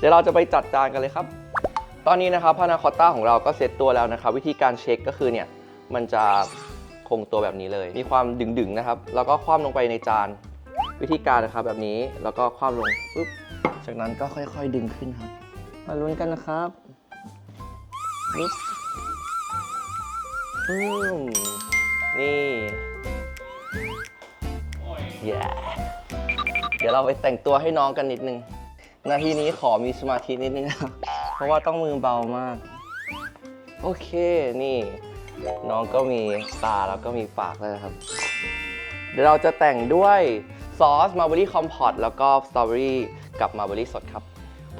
เดี๋ยวเราจะไปจัดจานกันเลยครับ ตอนนี้นะครับพานาคอตต้าของเราก็เซตตัวแล้วนะครับ วิธีการเช็คก็คือเนี่ยมันจะคงตัวแบบนี้เลย มีความดึงๆนะครับ แล้วก็คว่ำลงไปในจาน วิธีการนะครับแบบนี้ แล้วก็คว่ำลงปุ๊บ จากนั้นก็ค่อยๆดึงขึ้นครับ มาลุ้นกันนะครับปุ๊บอืมนี่เย้เดี๋ยวเราไปแต่งตัวให้น้องกันนิดนึง นาทีนี้ขอมีสมาธินิดนึงครับ เพราะว่าต้องมือเบามาก โอเคนี่ น้องก็มีตาแล้วก็มีปากแล้วนะครับ เดี๋ยวเราจะแต่งด้วยซอสมาร์เบอรี่คอมพอตแล้วก็สตรอเบอรี่กับมาร์เบอรี่สดครับ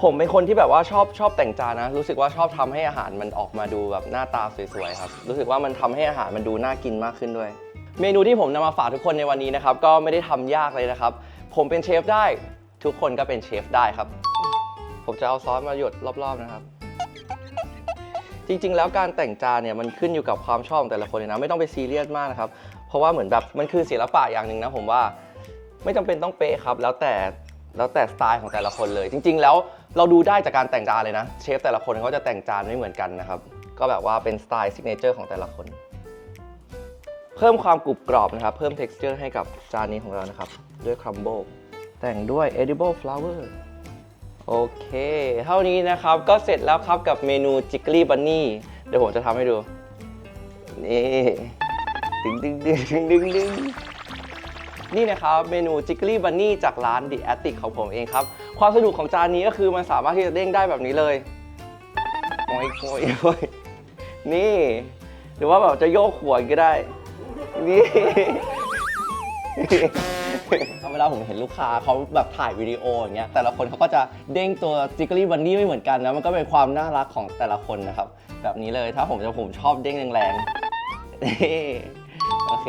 ผมเป็นคนที่แบบว่าชอบชอบแต่งจานนะ รู้สึกว่าชอบทำให้อาหารมันออกมาดูแบบหน้าตาสวยๆครับ รู้สึกว่ามันทำให้อาหารมันดูน่ากินมากขึ้นด้วย เมนูที่ผมนำมาฝากทุกคนในวันนี้นะครับ ก็ไม่ได้ทำยากเลยนะครับ ผมเป็นเชฟได้ ทุกคนก็เป็นเชฟได้ครับ ผมจะเอาซอสมาหยดรอบๆนะครับ จริงๆ แล้วการแต่งจานเนี่ยมันขึ้นอยู่กับความชอบของแต่ละคนเลยนะ ไม่ต้องไปซีเรียสมากนะครับ เพราะว่าเหมือนแบบมันคือศิลปะอย่างหนึ่งนะผมว่าไม่จำเป็นต้องเป๊ะครับ แล้วแต่แล้วแต่สไตล์ของแต่ละคนเลย จริง ๆ แล้วเราดูได้จากการแต่งจานเลยนะ เชฟแต่ละคนเขาจะแต่งจานไม่เหมือนกันนะครับ ก็แบบว่าเป็นสไตล์ซิกเนเจอร์ของแต่ละคน เพิ่มความกรุบกรอบนะครับ เพิ่ม texture ให้กับจานนี้ของเรานะครับ ด้วยครัมโบ แต่งด้วย edible flower โอเค เท่านี้นะครับก็เสร็จแล้วครับกับเมนู Jiggly Bunny เดี๋ยวผมจะทำให้ดู นี่ดึงดึงดึงดึงดึงดึงนี่นะครับ เมนู Jiggly Bunny จากร้าน The Attic ของผมเองครับ ความสนุกของจานนี้ก็คือมันสามารถที่จะเด้งได้แบบนี้เลยโอยโอยโอยนี่ หรือว่าแบบจะโยกหัวก็ได้ นี่ เวลาผมเห็นลูกค้าเขาแบบถ่ายวิดีโออย่างเงี้ยแต่ละคนเขาก็จะเด้งตัวจิกเกอรี่บันนี่ไม่เหมือนกันนะมันก็เป็นความน่ารักของแต่ละคนนะครับ แบบนี้เลยถ้าผมจะผมชอบเด้งแรงๆโอเค